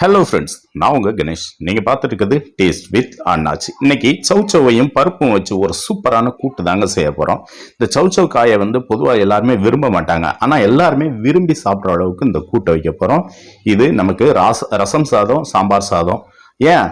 Hello friends நான் உங்கள் கணேஷ். நீங்கள் பார்த்துட்டு இருக்கிறது டேஸ்ட் வித் அண்ணாச்சி இன்னைக்கு சௌச்சவையும் பருப்பும் வச்சு ஒரு சூப்பரான கூட்டு தாங்க செய்ய போகிறோம் இந்த சவுச்சவ் காயை வந்து பொதுவாக எல்லாருமே விரும்ப மாட்டாங்க. ஆனால் எல்லாருமே விரும்பி சாப்பிட்ற அளவுக்கு இந்த கூட்டை வைக்க போகிறோம் இது நமக்கு ராச ரசம் சாதம் சாம்பார் சாதம். ஏன்?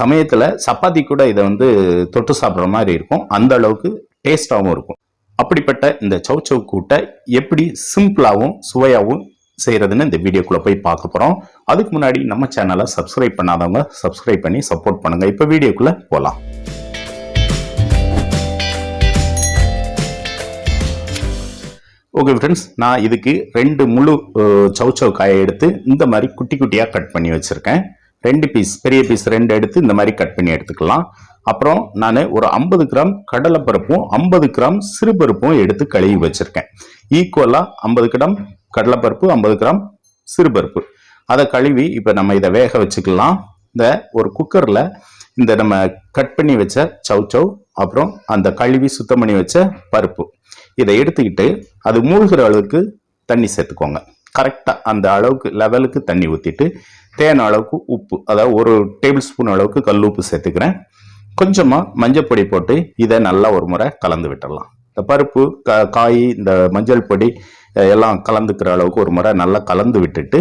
சமயத்தில் சப்பாத்தி கூட இதை வந்து தொட்டு சாப்பிட்ற மாதிரி இருக்கும். அந்த அளவுக்கு டேஸ்டாகவும் இருக்கும். அப்படிப்பட்ட இந்த சௌச்சவ் கூட்டை எப்படி சிம்பிளாகவும் சுவையாகவும் செய்யறதுன்னு இந்த வீடியோக்குள்ள போய் பார்க்க போறோம். அதுக்கு முன்னாடி நம்ம சேனலை சப்ஸ்கிரைப் பண்ணாதவங்க சப்ஸ்கிரைப் பண்ணி சப்போர்ட் பண்ணுங்க. இப்போ வீடியோக்குள்ள போகலாம் ஓகே ஃப்ரெண்ட்ஸ் நான் இதுக்கு ரெண்டு முழு அஹ், சௌச்சவ் காயை எடுத்து இந்த மாதிரி குட்டி குட்டியாக கட் பண்ணி வச்சுருக்கேன். ரெண்டு பீஸ் பெரிய பீஸ் ரெண்டு எடுத்து இந்த மாதிரி கட் பண்ணி எடுத்துக்கலாம். அப்புறம் நான் ஒரு ஐம்பது கிராம் கடலைப்பருப்பும் ஐம்பது கிராம் சிறுபருப்பும் எடுத்து கழுவி வச்சுருக்கேன். ஈக்குவலாக ஐம்பது கிராம் கடலைப்பருப்பு ஐம்பது கிராம் சிறுபருப்பு. அதை கழுவி இப்போ நம்ம இதை வேக வச்சுக்கலாம். இந்த ஒரு குக்கரில் இந்த நம்ம கட் பண்ணி வச்ச சௌச்சவ் அப்புறம் அந்த கழுவி சுத்தம் பண்ணி வச்ச பருப்பு. இதை எடுத்துக்கிட்டு அது மூழ்கிற அளவுக்கு தண்ணி சேர்த்துக்கோங்க. கரெக்டாக அந்த அளவுக்கு லெவலுக்கு தண்ணி ஊற்றிட்டு தேன அளவுக்கு உப்பு அதாவது ஒரு டேபிள் ஸ்பூன் அளவுக்கு கல் உப்பு சேர்த்துக்கிறேன். கொஞ்சமாக மஞ்சள் பொடி போட்டு இதை நல்லா ஒரு முறை கலந்து விட்டுடலாம். இந்த பருப்பு க காய் இந்த மஞ்சள் பொடி எல்லாம் கலந்துக்கிற அளவுக்கு ஒரு முறை நல்லா கலந்து விட்டுட்டு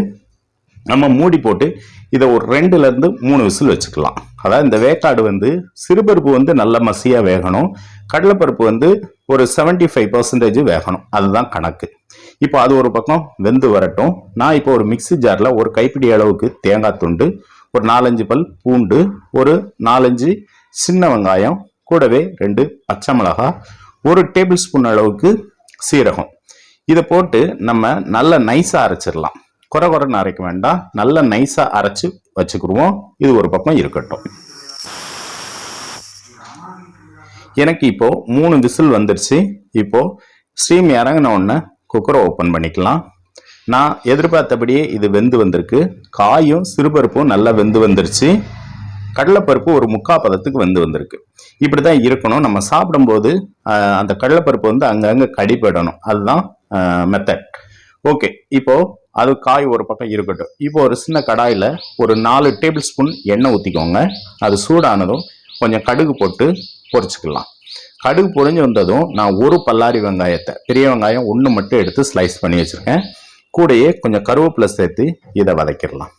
நம்ம மூடி போட்டு இதை ஒரு ரெண்டுலேருந்து மூணு விசில் வச்சுக்கலாம். அதாவது இந்த வேக்காடு வந்து சிறுபருப்பு வந்து நல்ல மசியாக வேகணும். கடலைப்பருப்பு வந்து ஒரு 75% ஃபைவ் பர்சன்டேஜ் வேகணும். அதுதான் கணக்கு. இப்போ அது ஒரு பக்கம் வெந்து வரட்டும். நான் இப்போ ஒரு மிக்ஸி ஜாரில் ஒரு கைப்பிடி அளவுக்கு தேங்காய் துண்டு ஒரு நாலஞ்சு பல் பூண்டு ஒரு நாலஞ்சு சின்ன வெங்காயம் கூடவே ரெண்டு பச்சை மிளகாய் ஒரு டேபிள் ஸ்பூன் அளவுக்கு சீரகம். இதை போட்டு நம்ம நல்ல நைஸாக அரைச்சிடலாம். குறை குறைன்னு அரைக்க வேண்டாம். நல்ல நைஸாக அரைச்சு வச்சுக்கிடுவோம். இது ஒரு பக்கம் இருக்கட்டும். எனக்கு இப்போ மூணு விசில் வந்துருச்சு. இப்போ ஸ்டீம் இறங்கின உடனே குக்கரை ஓப்பன் பண்ணிக்கலாம். நான் எதிர்பார்த்தபடியே இது வெந்து வந்திருக்கு. காயும் சிறுபருப்பும் நல்லா வெந்து வந்துருச்சு. கடலைப்பருப்பு ஒரு முக்கா பதத்துக்கு வந்து வந்திருக்கு. இப்படி தான் இருக்கணும். நம்ம சாப்பிடும்போது அந்த கடலைப்பருப்பு வந்து அங்கங்கே கடிப்படணும் அதுதான் மெத்தட் ஓகே இப்போ அது காய் ஒரு பக்கம் இருக்கட்டும். இப்போ ஒரு சின்ன கடாயில் ஒரு நாலு டேபிள் ஸ்பூன் எண்ணெய் ஊற்றிக்கோங்க அது சூடானதும் கொஞ்சம் கடுகு போட்டு பொரிச்சுக்கலாம். கடுகு பொரிஞ்சு வந்ததும் நான் ஒரு பல்லாரி வெங்காயத்தை பெரிய வெங்காயம் ஒன்று மட்டும் எடுத்து ஸ்லைஸ் பண்ணி வச்சுருக்கேன். கூடையே கொஞ்சம் கருவேப்பிலை சேர்த்து இதை வதக்கிடலாம்.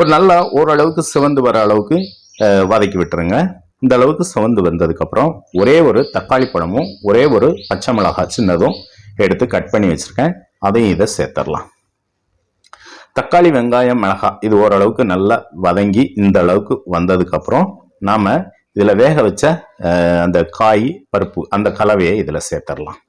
ஒரு நல்லா ஓரளவுக்கு சிவந்து வர அளவுக்கு வதக்கி விட்டுருங்க. இந்த அளவுக்கு சிவந்து வந்ததுக்கப்புறம் ஒரே ஒரு தக்காளி பழமும் ஒரே ஒரு பச்சை மிளகாய் சின்னதும் எடுத்து கட் பண்ணி வச்சுருக்கேன். அதையும் இதை சேர்த்துடலாம் தக்காளி வெங்காயம் மிளகாய் இது ஓரளவுக்கு நல்லா வதங்கி இந்த அளவுக்கு வந்ததுக்கப்புறம் நாம் இதில் வேக வச்ச அந்த காய் பருப்பு அந்த கலவையை இதில் சேர்த்துடலாம்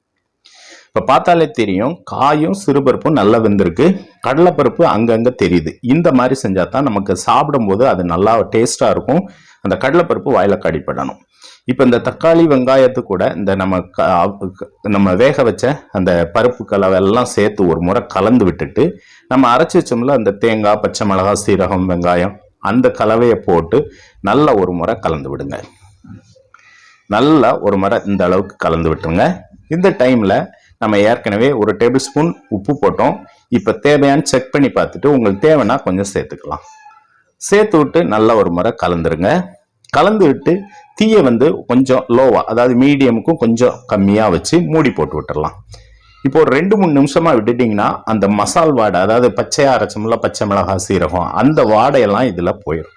இப்போ பார்த்தாலே தெரியும் காயும் சிறுபருப்பும் நல்லா வெந்திருக்கு. கடலைப்பருப்பு அங்கங்கே தெரியுது. இந்த மாதிரி செஞ்சால் தான் நமக்கு சாப்பிடும்போது அது நல்லா டேஸ்ட்டாக இருக்கும். அந்த கடலைப்பருப்பு வாயில கடிப்படணும் இப்போ இந்த தக்காளி வெங்காயத்து கூட இந்த நம்ம க- நம்ம வேக வச்ச அந்த பருப்பு கலவை எல்லாம் சேர்த்து ஒரு முறை கலந்து விட்டுட்டு நம்ம அரைச்சி வச்சோம்ல அந்த தேங்காய் பச்சை மிளகாய் சீரகம் வெங்காயம் அந்த கலவையை போட்டு நல்லா ஒரு முறை கலந்து விடுங்க. நல்லா ஒரு முறை இந்த அளவுக்கு கலந்து விட்டுருங்க. இந்த டைமில் நம்ம ஏற்கனவே ஒரு டேபிள் ஸ்பூன் உப்பு போட்டோம். இப்போ தேவையான்னு செக் பண்ணி பார்த்துட்டு உங்களுக்கு தேவைன்னா கொஞ்சம் சேர்த்துக்கலாம். சேர்த்து விட்டு நல்லா ஒரு முறை கலந்துருங்க. கலந்து விட்டு தீயை வந்து கொஞ்சம் லோவாக அதாவது மீடியமுக்கும் கொஞ்சம் கம்மியாக வச்சு மூடி போட்டு விட்டுடலாம் இப்போ ஒரு ரெண்டு மூணு நிமிஷமாக விட்டுட்டிங்கன்னா அந்த மசால் வாடை அதாவது பச்சையா அரைச்சோம்ல பச்சை மிளகாய் சீரகம் அந்த வாடையெல்லாம் இதில் போயிடும்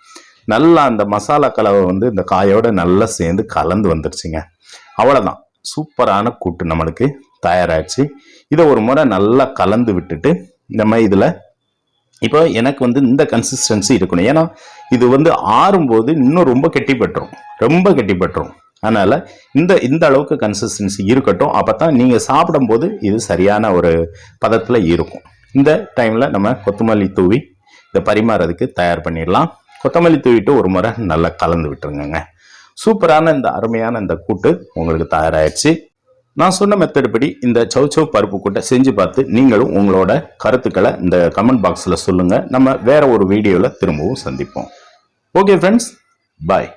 நல்லா அந்த மசாலா கலவை வந்து இந்த காயோட நல்லா சேர்ந்து கலந்து வந்துருச்சுங்க. அவ்வளோதான் சூப்பரான கூட்டு நம்மளுக்கு. தயாராச்சு. இதை ஒரு முறை நல்லா கலந்து விட்டுட்டு நம்ம இதில் இப்போ எனக்கு வந்து இந்த கன்சிஸ்டன்சி இருக்கணும். ஏன்னா இது வந்து ஆறும்போது இன்னும் ரொம்ப கெட்டிப்பட்டுரும். ரொம்ப கெட்டிப்பட்டுரும். அதனால இந்த இந்த அளவுக்கு கன்சிஸ்டன்சி இருக்கட்டும். அப்பதான் நீங்க சாப்பிடும்போது இது சரியான ஒரு பதத்தில் இருக்கும். இந்த டைம்ல நம்ம கொத்தமல்லி தூவி இதை பரிமாறதுக்கு தயார் பண்ணிடலாம். கொத்தமல்லி தூவிட்டு ஒரு முறை நல்லா கலந்து விட்டுருங்க சூப்பரான இந்த அருமையான இந்த கூட்டு உங்களுக்கு தயாராகிடுச்சு நான் சொன்ன மெத்தட் படி இந்த சௌச்சவ் பருப்பு கூட்டை செஞ்சு பார்த்து நீங்களும் உங்களோட கருத்துக்களை இந்த கமெண்ட் பாக்ஸில் சொல்லுங்கள் நம்ம வேற ஒரு வீடியோவில் திரும்பவும் சந்திப்போம். Okay friends bye